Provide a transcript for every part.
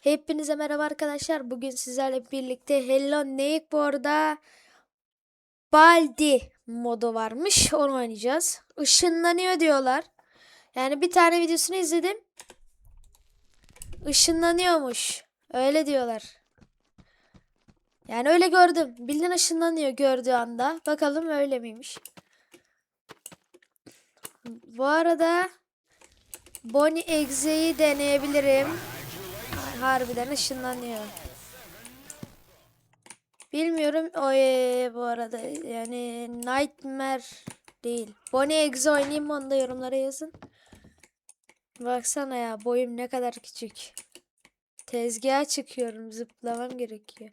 Hepinize merhaba arkadaşlar. Bugün sizlerle birlikte Hello Neighbor'da Baldi modu varmış. Onu oynayacağız. Işınlanıyor diyorlar. Yani bir tane videosunu izledim. Işınlanıyormuş. Öyle diyorlar. Yani öyle gördüm. Bildiğin ışınlanıyor gördüğü anda. Bakalım öyle miymiş. Bu arada Bonnie Exe'yi deneyebilirim. Harbiden ışınlanıyor. Bilmiyorum o eee, bu arada yani Nightmare değil. Bonnie Exe oynayayım mı onu da yorumlara yazın. Baksana ya boyum ne kadar küçük. Tezgaha çıkıyorum zıplamam gerekiyor.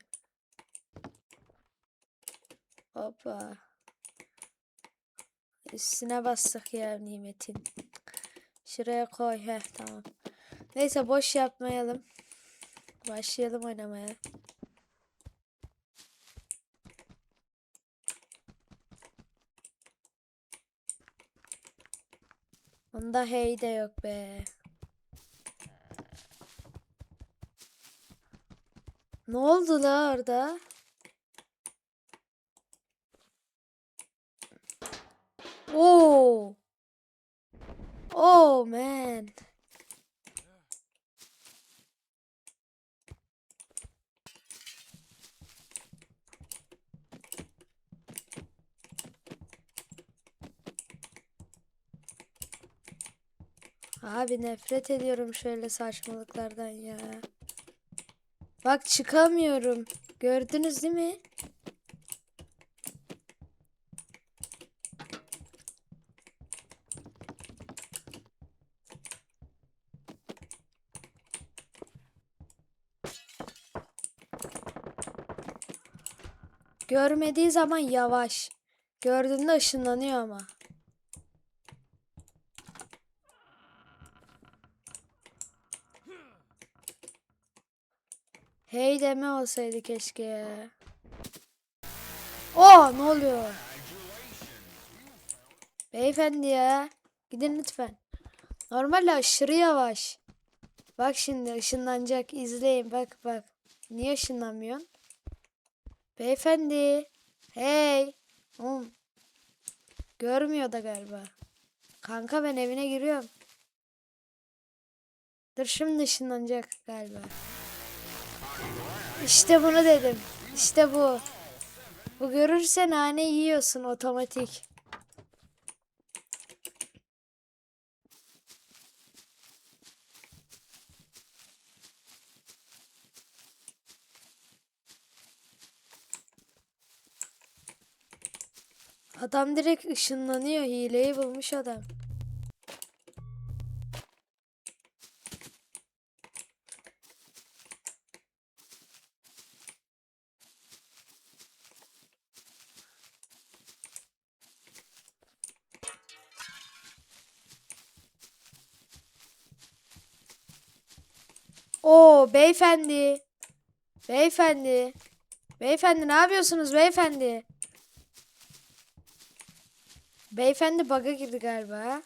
Hoppa. Üstüne bastık ya nimetin. Şuraya koy. Heh tamam. Neyse boş yapmayalım. Başlayalım oynamaya. Onda hey de yok be. Ne oldu la orada? Oo. Oh man. Abi nefret ediyorum şöyle saçmalıklardan ya. Bak çıkamıyorum. Gördünüz değil mi? Görmediği zaman yavaş. Gördüğünde ışınlanıyor ama. Hey deme olsaydı keşke. Oh ne oluyor? Beyefendi ya. Gidin lütfen. Normalde aşırı yavaş. Bak şimdi ışınlanacak. izleyin bak bak. Niye ışınlanmıyorsun? Beyefendi. Hey. Oğlum. Görmüyor da galiba. Kanka ben evine giriyorum. Dur şimdi ışınlanacak galiba. İşte bunu dedim. İşte bu. Bu görürse nane yiyorsun otomatik. Adam direkt ışınlanıyor. Hileyi bulmuş adam. Beyefendi. Beyefendi. Beyefendi ne yapıyorsunuz beyefendi? Beyefendi bug'a girdi galiba.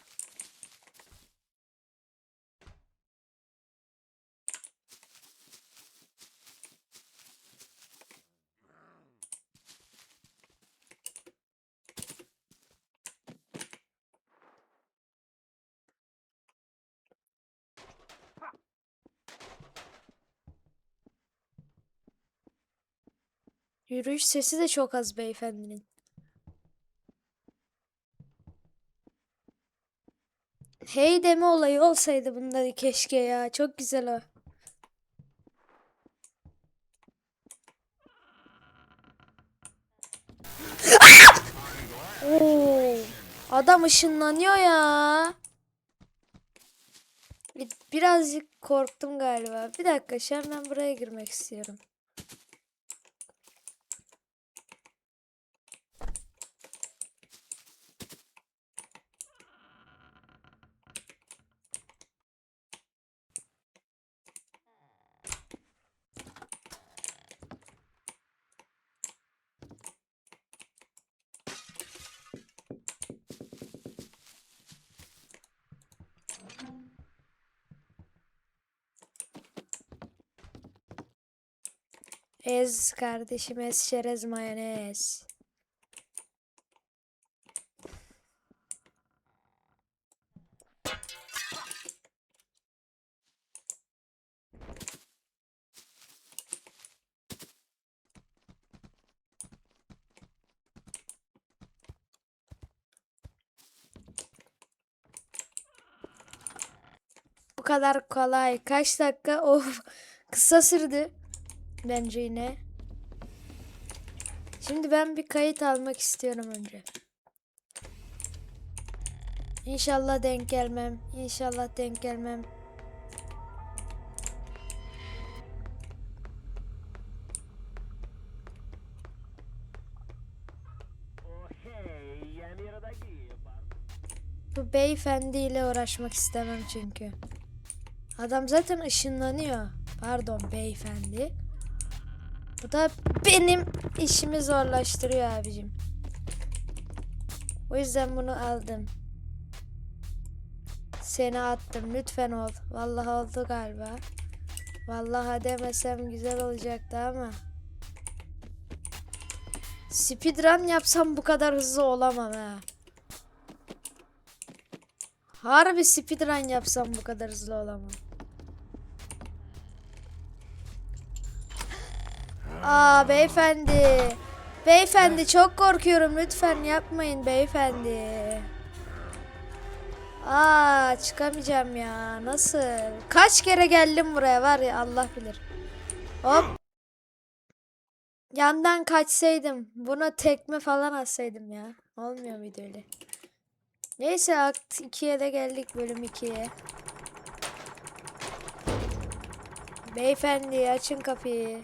Yürüyüş sesi de çok az beyefendinin. Hey deme olayı olsaydı bunda keşke ya. Çok güzel o. Oo, adam ışınlanıyor ya. Bir- Birazcık korktum galiba. Bir dakika an ben buraya girmek istiyorum. Ez kardeşim ez çerez mayonez. Bu kadar kolay. Kaç dakika? Of. Kısa sürdü. Bence yine. Şimdi ben bir kayıt almak istiyorum önce. İnşallah denk gelmem. İnşallah denk gelmem. Bu beyefendiyle uğraşmak istemem çünkü. Adam zaten ışınlanıyor. Pardon beyefendi. Bu da benim işimi zorlaştırıyor abicim. O yüzden bunu aldım. Seni attım lütfen ol. Vallahi oldu galiba. Vallahi demesem güzel olacaktı ama. Speedrun yapsam bu kadar hızlı olamam ha. Harbi speedrun yapsam bu kadar hızlı olamam. Aa beyefendi. Beyefendi çok korkuyorum lütfen yapmayın beyefendi. Aa çıkamayacağım ya. Nasıl? Kaç kere geldim buraya var ya Allah bilir. Hop. Yandan kaçsaydım. Buna tekme falan atsaydım ya. Olmuyor muydu öyle? Neyse akt 2'ye de geldik bölüm 2'ye. Beyefendi açın kapıyı.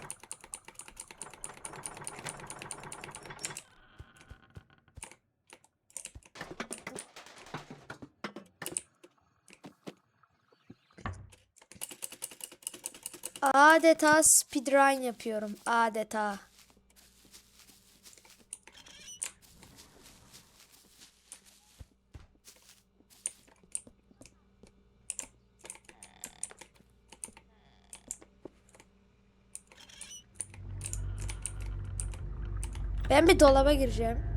Adeta speedrun yapıyorum. Adeta. Ben bir dolaba gireceğim.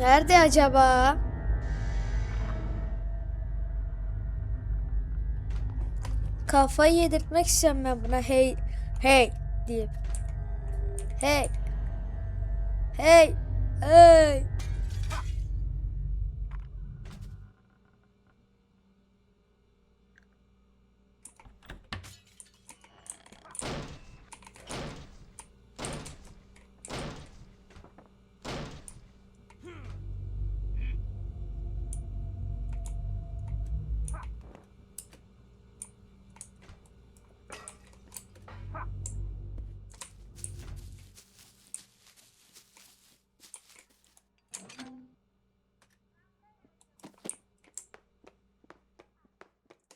Nerede acaba? Kafayı yedirtmek istiyorum ben buna. Hey, hey deyip. Hey. Hey. Hey.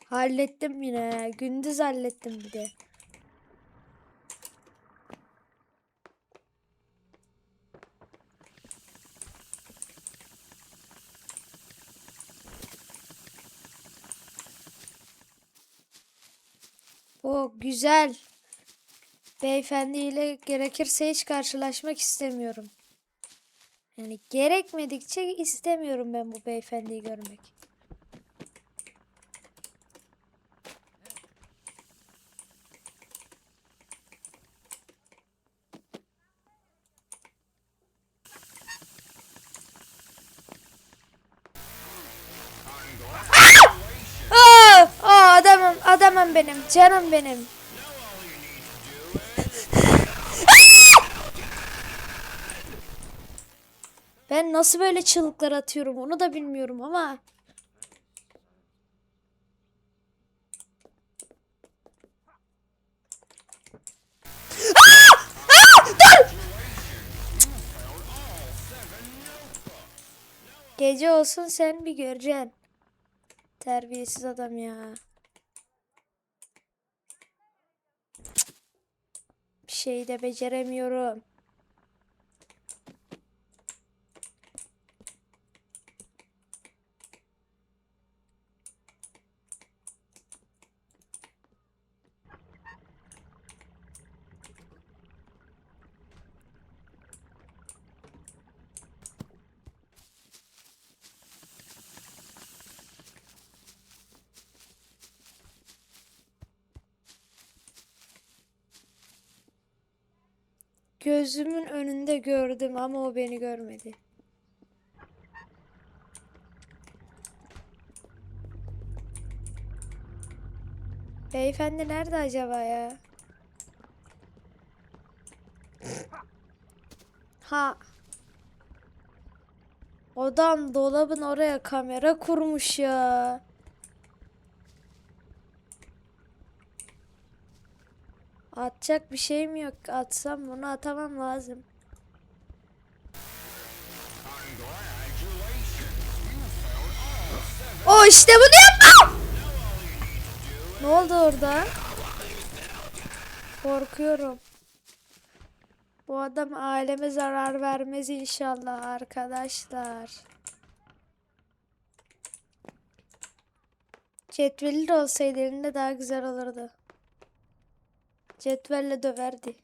Hallettim yine. Gündüz hallettim bir de. O güzel. Beyefendiyle gerekirse hiç karşılaşmak istemiyorum. Yani gerekmedikçe istemiyorum ben bu beyefendiyi görmek. Aa, aa adamım, benim, canım benim. Ben nasıl böyle çığlıklar atıyorum onu da bilmiyorum ama. Gece olsun sen bir göreceksin. Terbiyesiz adam ya. Bir şey de beceremiyorum. Gözümün önünde gördüm ama o beni görmedi. Beyefendi nerede acaba ya? Ha. Adam dolabın oraya kamera kurmuş ya. Atacak bir şeyim yok. Atsam bunu atamam lazım. O işte bunu yapma. Ne oldu orada? Korkuyorum. Bu adam aleme zarar vermez inşallah arkadaşlar. Cetveli de olsaydı elinde daha güzel olurdu. Cetvelle döverdi.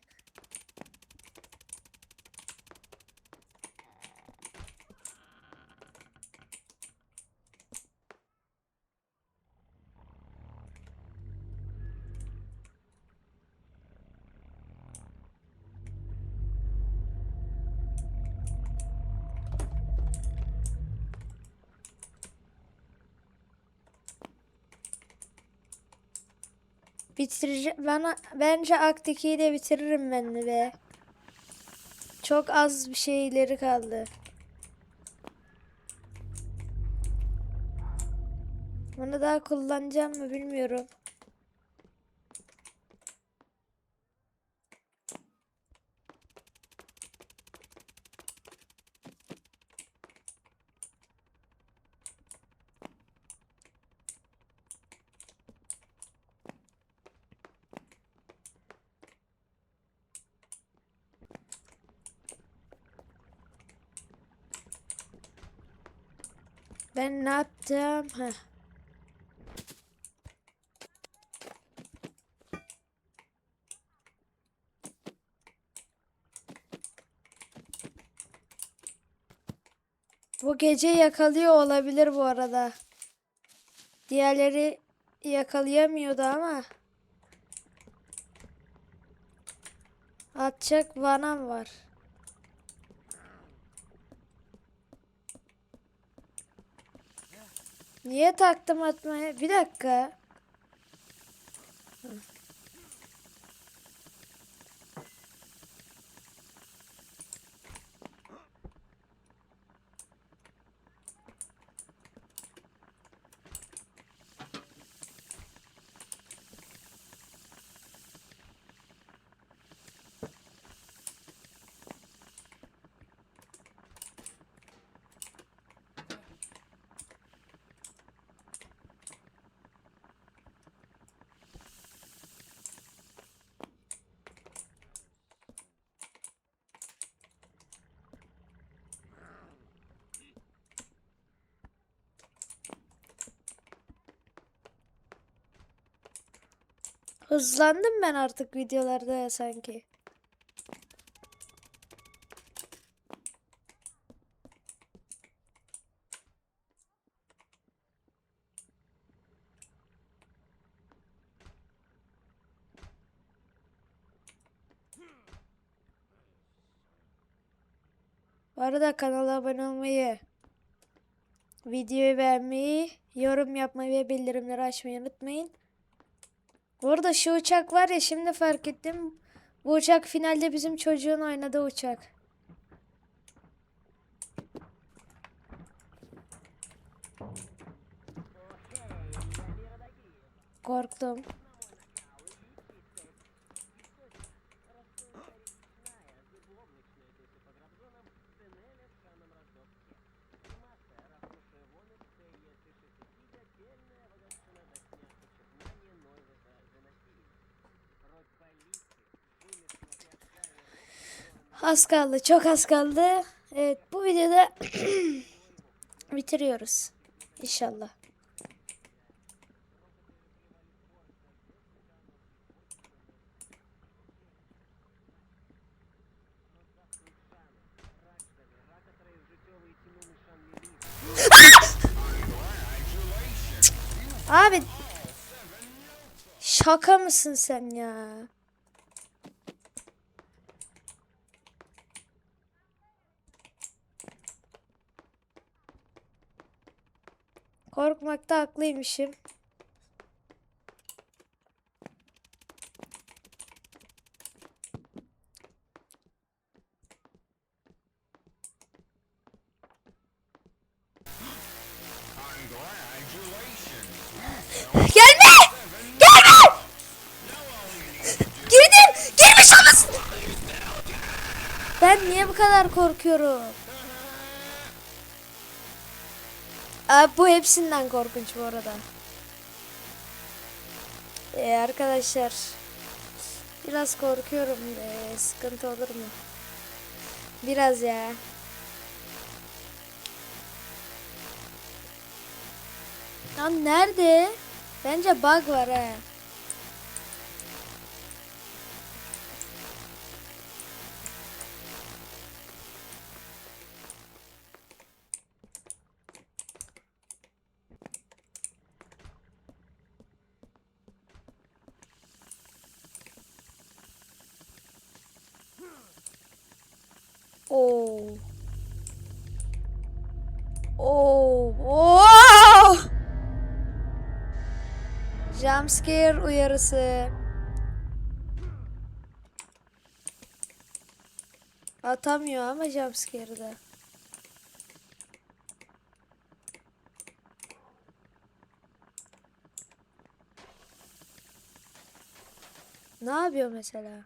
Bitireceğim. Ben bence Akt 2'yi de bitiririm ben de be. Çok az bir şeyleri kaldı. Bunu daha kullanacağım mı bilmiyorum. Ben ne yaptım? Heh. Bu gece yakalıyor olabilir bu arada. Diğerleri yakalayamıyordu ama. Atacak vanam var. Niye taktım atmaya? Bir dakika. Hızlandım ben artık videolarda ya sanki. Bu arada kanala abone olmayı, videoyu beğenmeyi, yorum yapmayı ve bildirimleri açmayı unutmayın. Bu arada şu uçak var ya şimdi fark ettim. Bu uçak finalde bizim çocuğun oynadığı uçak. Korktum. Az kaldı, çok az kaldı. Evet, bu videoda bitiriyoruz. İnşallah. Abi şaka mısın sen ya? Korkmakta haklıymışım. Gelme! Gelme! Girdim! Girmiş olmasın! Ben niye bu kadar korkuyorum? Bu hepsinden korkunç bu arada. Ee, arkadaşlar biraz korkuyorum. Ee, sıkıntı olur mu? Biraz ya. Lan nerede? Bence bug var he. Oo. Oo. Oo. Jumpscare uyarısı. Atamıyor ama jumpscare'da. Ne yapıyor mesela?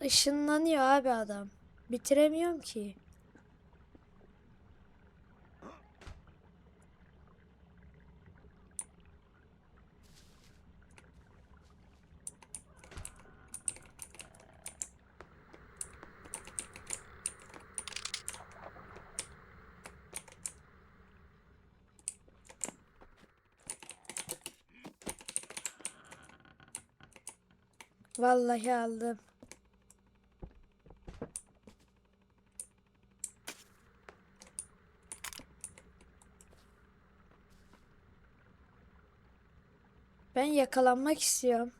Işınlanıyor abi adam. Bitiremiyorum ki. Vallahi aldım. Yakalanmak istiyorum.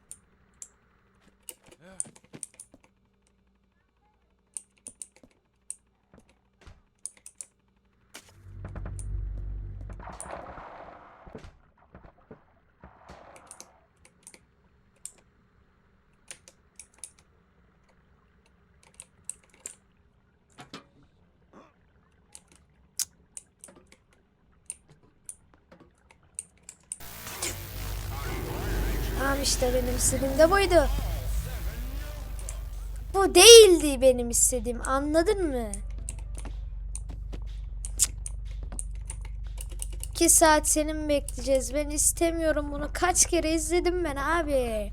Tamam işte benim istediğim de buydu. Bu değildi benim istediğim. Anladın mı? İki saat senin mi bekleyeceğiz? Ben istemiyorum bunu. Kaç kere izledim ben abi.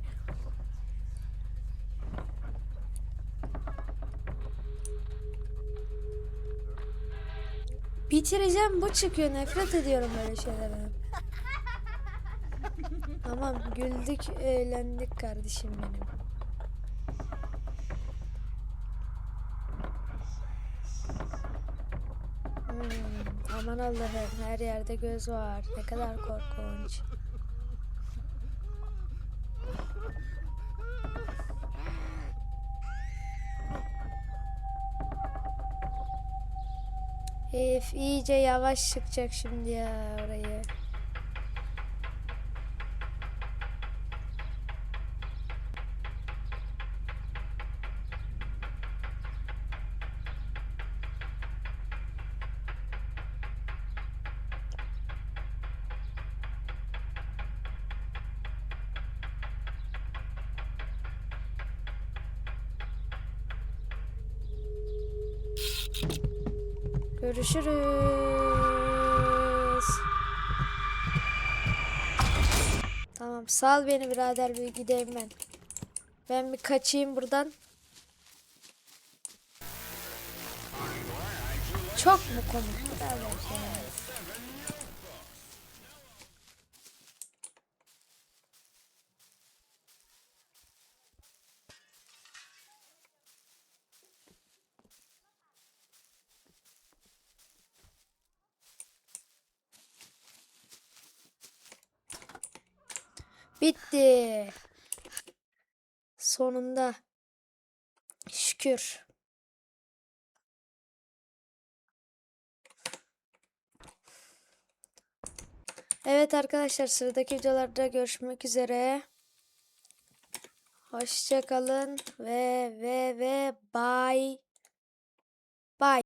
Bitireceğim bu çıkıyor. Nefret ediyorum böyle şeylerden. Tamam güldük eğlendik kardeşim benim. Hmm, aman Allah'ım her yerde göz var. Ne kadar korkunç. Herif iyice yavaş çıkacak şimdi ya orayı. Görüşürüz. Tamam sal beni birader bir gideyim ben. Ben bir kaçayım buradan. Çok mu komik birader ya? Bitti. Sonunda. Şükür. Evet arkadaşlar sıradaki videolarda görüşmek üzere. Hoşça kalın ve ve ve bye. Bye.